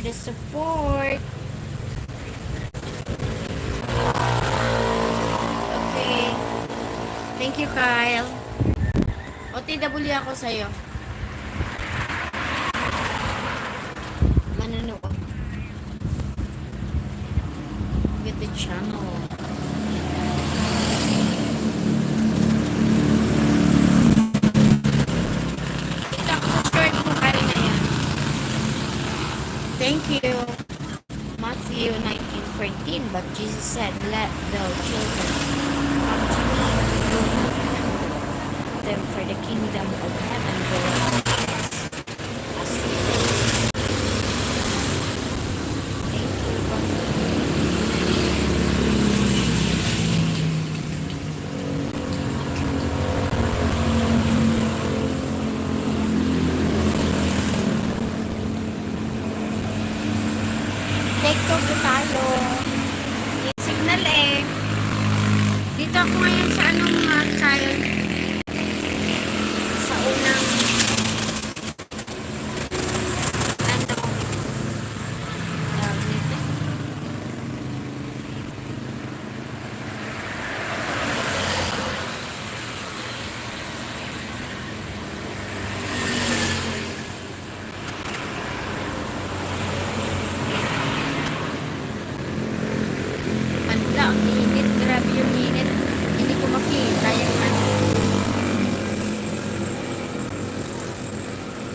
for the support. Okay. Thank you, Kyle. OTW ako sa'yo. Jesus said, Let the children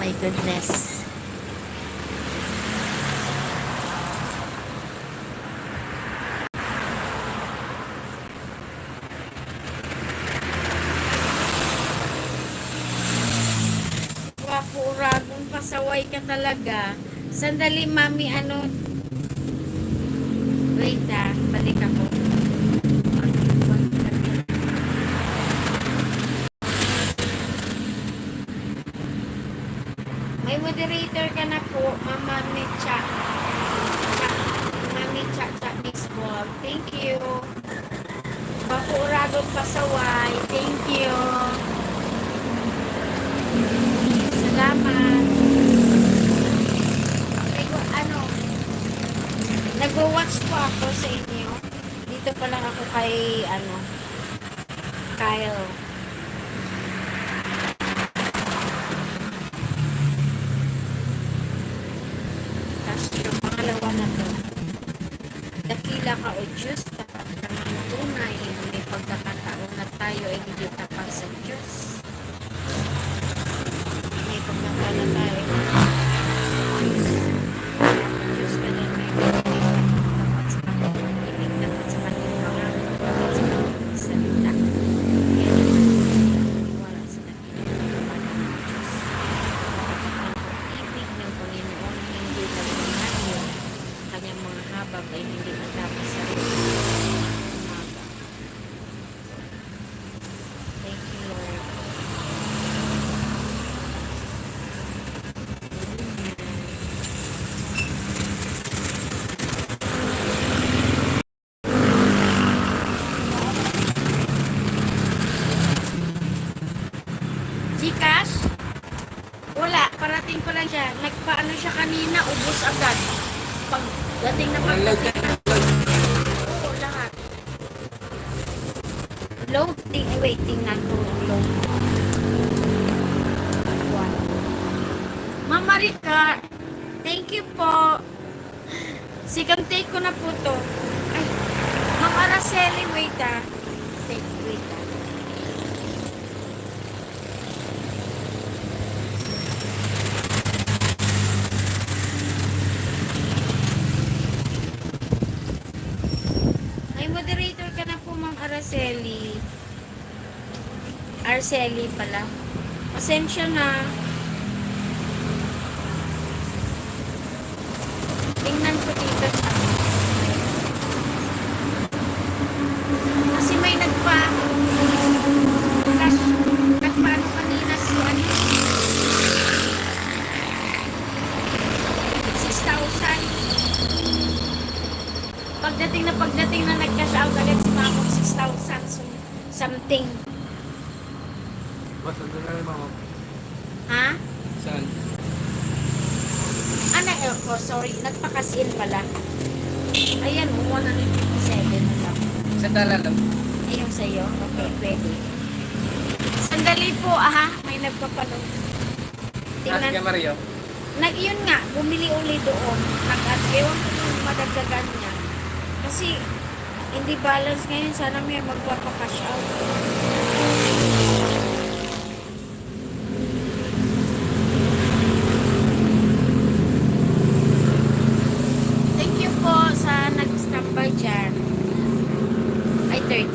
My goodness. Wapo, ragong pasaway ka talaga. Sandali, mami, ano, Wait ah, balik ako. May moderator ka na po, Mama Mecha. Mami Cha Cha Baseball. Thank you. Bakuragong pasaway. Thank you. Salamat. Ay, ano, Nag-watch po ako sa inyo. Dito pa lang ako kay, ano, Kyle. Tapos yung pangalawa na to. Dakila ka o Diyos, tapat ng tunay. May pagkakataon na tayo ay hindi tapat sa Diyos. May pagkakataon na tayo ay Diyos ka din may dapat sa kanyang ibig, dapat sa kanyang pangalan, dapat sa kanyang salita. Kaya wala sa kanyang pangalan ng Diyos. Ang ibig ng Panginoon hindi nagmamayo. Kanyang mga habag ay hindi matapos sa umaga. Thank you, Lord. Gcash? Wala, parating ko lang siya. Nagpaano siya kanina, ubos agad. Pag dating na pagdating na. Oo, lahat. Load, ting, wait, tingnan ko yung load. One. Mama Rika, thank you po. Second take ko na po to. Ay, Ma'am Araceli, wait ah. Take, wait ah. Ay, moderator ka na Araceli. Araceli pala. Pasensya na. Tingnan ko dito sa... Kasi may nagpa... Cash... Nagpaano kanina si ano? 6,000. Pagdating na pagdating na nag-cash out agad si Mamo 6,000 so, something. Basta doon na rin mama. Ha? Saan? Ano, eh, oh, nagpakasil pala. Ayan, 157 na lang. Sa dala lang. Eh, yung sa'yo? Okay, pwede. Sandali po, aha. May kay Tingnan. Mario. Nag, yun nga, bumili uli doon. Nag, at ewan ko yung madagdagan niya. Kasi, hindi balance ngayon. Sana may magpapakash out.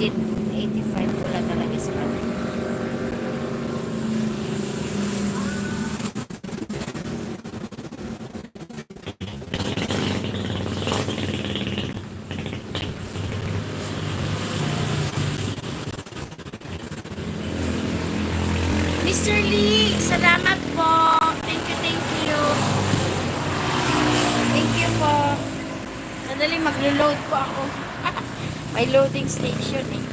1885 wala talaga sa kanila. Mr. Lee, salamat po. Thank you, thank you. Thank you po. Sandali, maglo-load po ako. May loading station eh.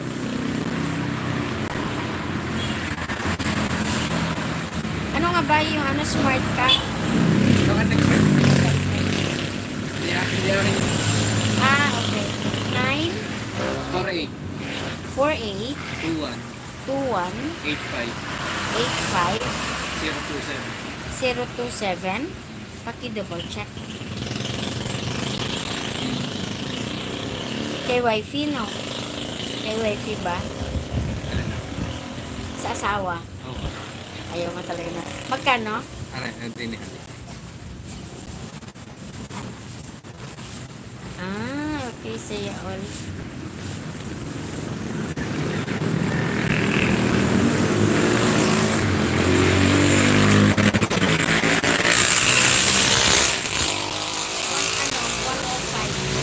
Ano nga ba yung ano, smart ka? Ito ka next week. Hindi akin. Ah, okay. 9, 4A, 4, 8, 21, 2, 1, 85, 8, 5, 027. 027. Paki-double check. Kay wifi, no? Kay wifi ba? Sa asawa? Oo. Ayaw nga talaga na. Magkano? Ano, ano tinihan? Ah, okay. Saya all. One, ano, 105.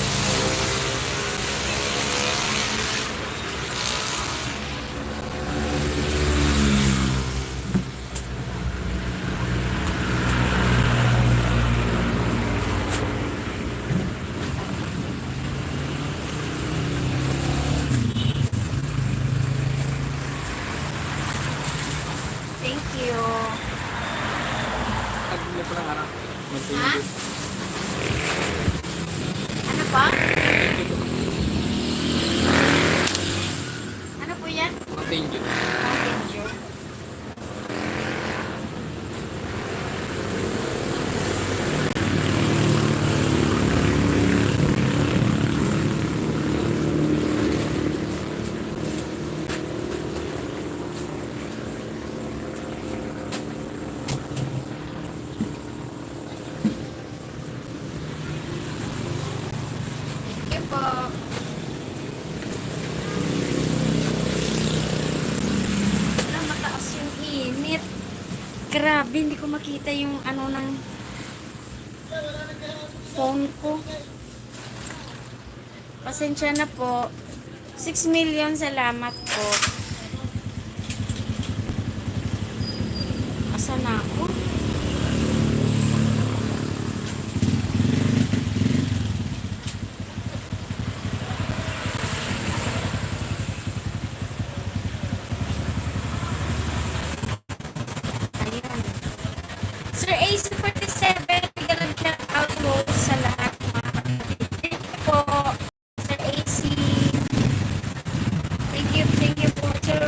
Thank you. Tag mo pa lang araw. Ha? Ano pa? Ano po yan? Mountain Dew. Mountain Dew. Thank you po. Wala, mataas yung init. Grabe, hindi ko makita yung ano ng phone ko. Pasensya na po. 6 million salamat po. Asa na ako? Ayan. Sir AC47, bigyan shout out po sa lahat mga kapatid. Thank you po, Sir AC. Thank you, thank you po, Sir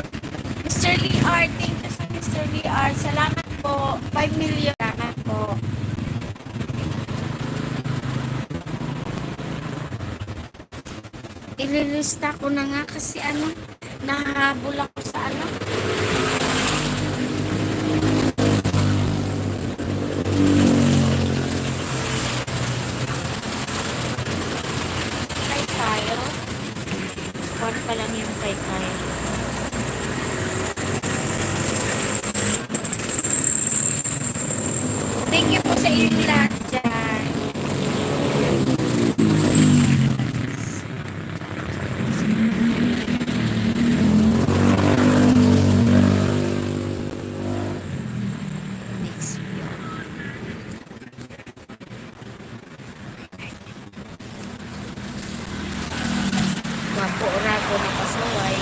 Mr. Lee R. Thank you sa Mr. Lee R. Salamat po. 5 million. Salamat po. Ililista ko na nga kasi ano, nahahabol ako sa ano. Kay Kyle. One pa lang yung kay Kyle. Thank you po sa inyong lahat dyan. Next view. Wapo rago na pasaway.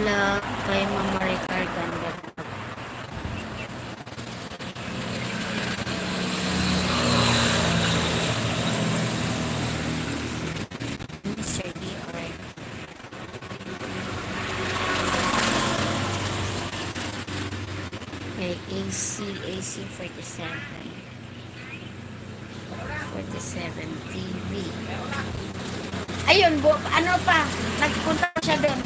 Sila kay Mama Ricar ganda. Mr. D, alright. Okay, AC, AC 47. 47 TV. Ayun, bu ano pa, nagpunta siya doon.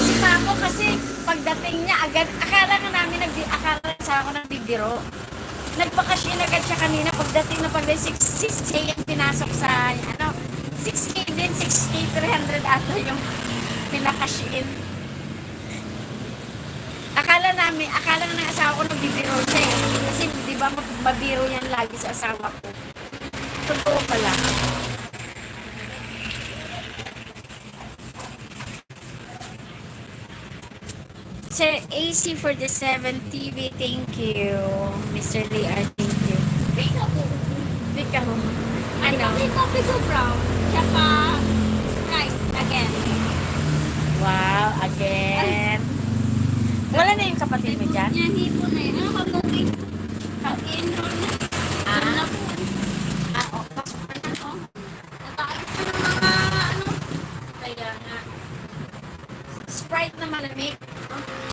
Si Paco kasi pagdating niya agad, akala nga namin, nag, akala sa ako nagbibiro. Nagpakasyon agad siya kanina pagdating na pagdating 6, 6K yung pinasok sa, ano, 6K din, 6K 300 ata yung pinakasyin. Akala namin, akala nga ng asawa ko nagbibiro siya eh. Kasi di ba mabiro yan lagi sa asawa ko. Totoo pala. Sir AC for the 7 TV, thank you. Mr. Lee, R, thank you. Bika po. Ikaw, Ano? ano? May coffee ko brown. Tsaka Sprite again. Wow, again. Wala na yung kapatid mo dyan? Yan, hipo na yun. Ano mag-booking? Pag-enroll na. Ah. Po? Ah, oh, pasok na na, oh. Nataalis na ng mga, ano. Kaya nga. Sprite na malamig.